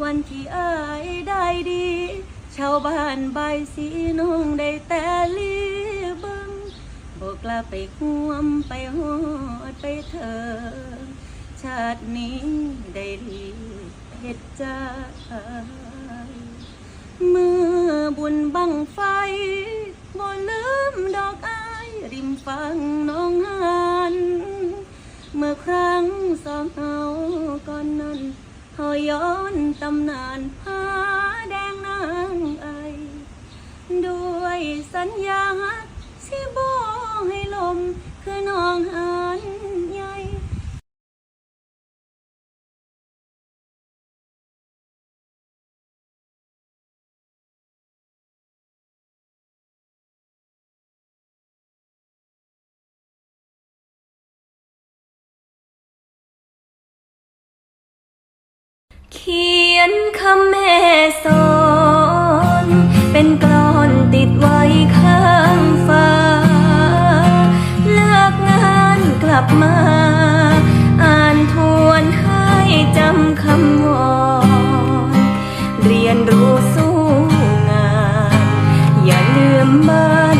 วันที่อายได้ดี ชาวบ้านใบายสีน้องได้แต่ลีเบังบอกลาไปห่วมไปหอดไปเธอ ชาตินี้ได้ดีเฮ็ดใจเมื่อบุญบังไฟบ่ลืมดอกอายริมฟังน้องหัน เมื่อครั้งสองเฮาก่อนนั้น หอย้อนตำนานผ้าแดงนางไอด้วยสัญญาสิบ่ เขียนคำแม่สอน เป็นกรอนติดไว้ข้างฟ้า เลิกงานกลับมา อ่านทวนให้จำคำวอนเรียนรู้สู้งาน อย่าลืมบ้าน